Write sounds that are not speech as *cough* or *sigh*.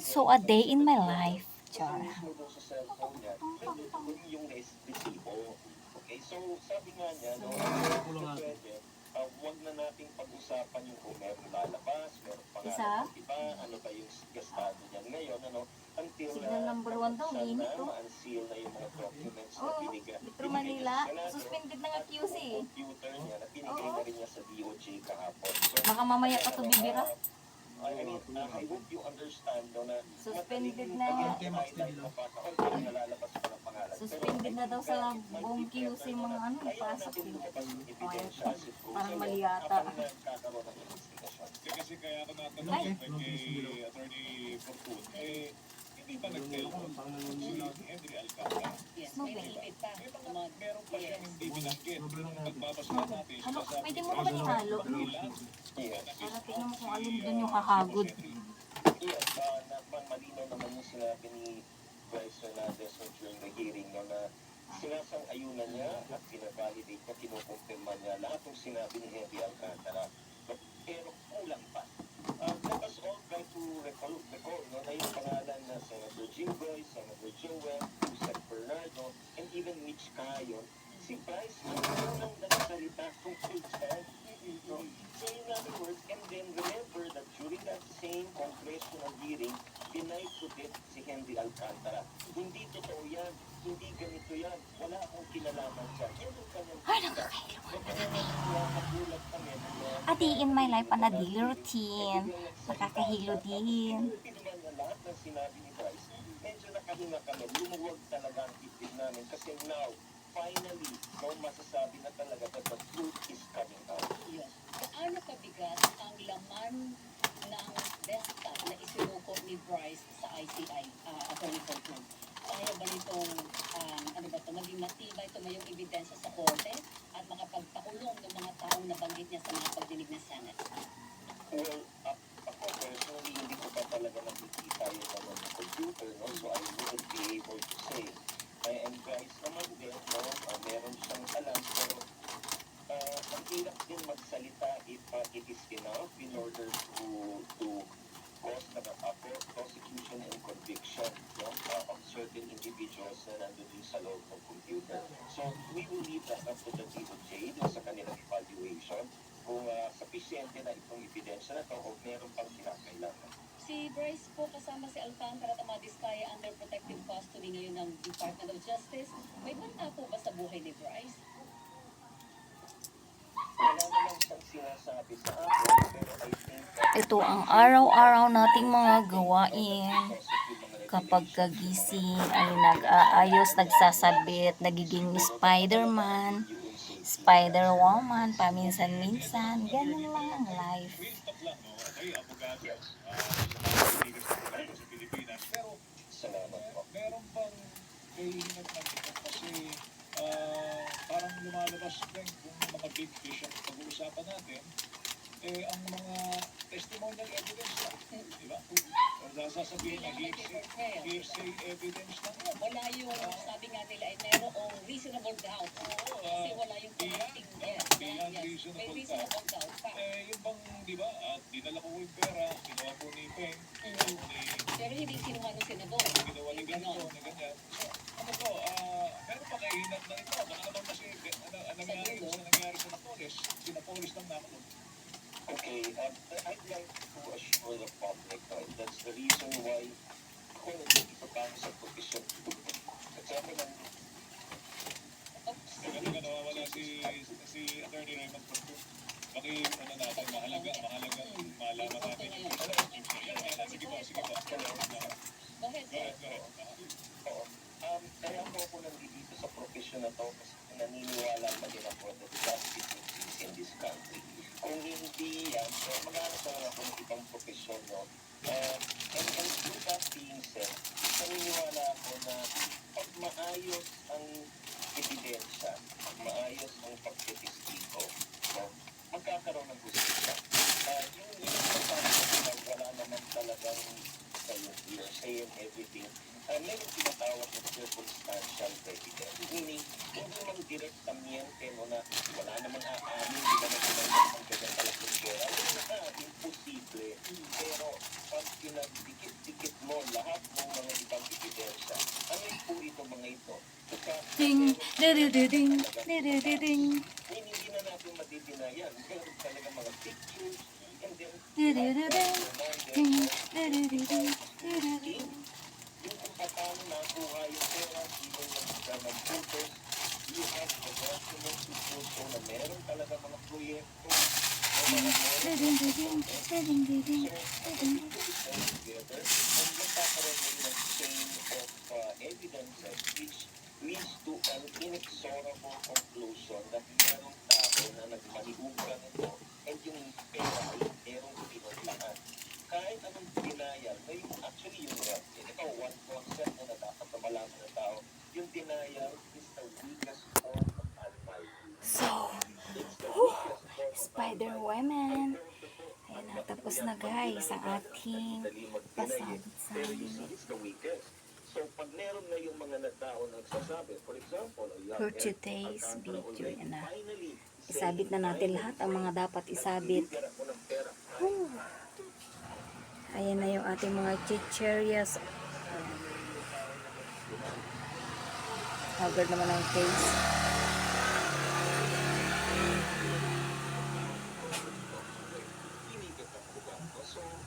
So, a day in my life. Char. Okay, so sabi nga niya, no, na nating pag-usapan yung kung meron lalabas, meron di ba, ano ba yung gastado niya ngayon, ano, until Signal number one daw, na, oh. ma-unseal na yung mga documents na Oo, binigay. Metro Manila. Suspended na nga QC computer niya na binigay na rin niya sa DOJ kahapon. So, Baka mamaya pa to bibira. I mean, uh, I hope you understand no, na Suspended na. pag-highlight na pagkakataon, pero nalalabas pa ng pangalan. Suspended na daw sa buong QC mga ano, pasok yun. Parang mali yata. Kasi kaya ako natanong Ay. kay Attorney Fortune, eh, hindi ba nag-telephone si Henry Alcantara? Yes, No may way. naipit pa. Eh, baka meron pa siyang hindi binanggit. Nung pagbabasa natin, Ano, sinasabi pwede mo naman ihalo? na. Para tingnan mo kung alin doon yung kakagod. Yes, uh, na, ma- malinaw naman yung sinabi ni Bryce Hernandez no, during the hearing no, na sinasang-ayunan niya at pinavalidate niya, kinukumpirma niya lahat ng sinabi ni Henry Alcantara. Pero kulang pa. Uh, let us all try to recall, recall no, na yung pangalan na Senator Jim Boy, Senator Joel, Yusek Bernardo, and even Mitch Cayon, si Bryce ang unang nagsalita tungkol dyan. No? So in other words, and then remember that during that same congressional hearing, denied to death si Henry Alcantara. Hindi totoo yan. Hindi ganito yan. Wala akong kinalaman dyan. Yan ang kanyang kita. nakakahilo. So kaya nga nagulat kami na A day in my life on a daily routine. Nakakahilo din. Lahat ng sinabi ni Bryce, medyo nakahinga kami. Lumuwag talaga ang titid namin kasi now, finally, no, masasabi na talaga that the truth is coming out. Yun. Gaano kabigat ang laman ng desktop na isinuko ni Bryce sa ICI, uh, Attorney Fortune? Kaya ba nitong, um, ano ba ito, maging matibay ito ngayong ebidensya sa korte at makapagpakulong ng mga taong nabanggit niya sa mga pagdinig ng Senate? Well, a- ako personally, hindi ko pa talaga nakikita yung sa computer, no? So I wouldn't be able to say. Uh, and guys naman din, no? Uh, meron siyang alam, pero uh, ang hirap din magsalita if uh, it is enough in order to to cause the pro- prosecution and conviction no? uh, of certain individuals na nandun sa loob ng computer. So we will leave that up to the DOJ dun sa kanilang evaluation kung uh, sufficiente na itong ebidensya na ito o meron kinakailangan. Si Bryce po kasama si Alcantara at Amadiskaya under protective custody ngayon ng Department of Justice. May banta po ba sa buhay ni Bryce? Ito ang araw-araw nating mga gawain. Kapag kagising ay nag-aayos, nagsasabit, nagiging Spider-Man, Spider-Woman, paminsan-minsan. Ganun lang ang life. Kayo, abogado, ah, sa mga kaibigan sa abogado sa Pilipinas. Pero, Salamat po. meron bang kahihinat na ito kasi ah, parang lumalabas din kung mga big fish ang pag-uusapan natin, eh, ang mga testimonial evidence lang, di ba? O sasabihin na hearsay, evidence lang yan. Wala yung, sabi nga nila, ay merong reasonable doubt. Kasi wala yung connecting yes, beyond reasonable doubt. Eh, yung bang, di ba, at dinala ko yung pera, ginawa po ni Peng, Mm. ni Pero hindi kinuha ng senador. ginawa ni ganito, ni ganyan. So, ano to, ah, meron pa kahinat na ito. Baka naman kasi, ano, ano nangyari, Sa dulo. nangyari sa Napoles, sinapolis ng nakulong. Okay, um, I'd like to assure the public uh, that's the reason why kung ito pa sa provision. Kasi ako nang Oops. Kaya nga nawawala si, si Attorney Raymond Porto. Baki, ano natin, mahalaga, mahalaga, malaman natin. Ano, sige po, sige po. Go ahead, Go ahead. Um, kaya po ako nandito sa profession na to kasi naniniwala pa din ako that justice exists in this country. Kung hindi yan, so maghanap na ako ng ibang profesyon, no? Uh, and, and with that being said, naniniwala ako na pag maayos ang ebidensya, maayos ang pagtitistigo, no? Magkakaroon ng hustisya. Yung yung sasabi ko na wala naman talagang sa yung hearsay say and everything, uh, meron tinatawag na circumstantial evidence. Meaning, hindi man direct ambiente mo na wala naman aamin, di ba na ginagawa ng ganyan kalaking pera. Wala na, imposible. Pero, pag pinagdikit-dikit mo lahat ng mga ibang ebidensya, ano po ito mga ito? Sa Ding, ding, ding, ding, Ngayon, na natin madidinayan. *laughs* Meron talaga mga pictures, and then, yung kung paano nakuha yung pera, even yung sa nag-photos, you have the documents to prove so na meron talaga mga proyekto, o mga meron So, together, and magkakaroon din ng chain of uh, evidences which leads to an inexorable conclusion that merong tao na nagmaniugan ito and yung pera ay merong pinuntahan. Kahit anong denial, may actually yung uh, ito, one concept na dapat na malaman ng tao, yung denial is the weakest form of Almighty. So, It's the weakest form of Spider Woman. Ayan na, tapos na guys ang ating. It's the weakest. So, pag meron na yung mga na tao na nagsasabi, for example, For today's video, yan na. finally Isabit na natin lahat ang mga dapat isabit. pera. Ayan na yung ating mga chicherias. Haggard naman ang face.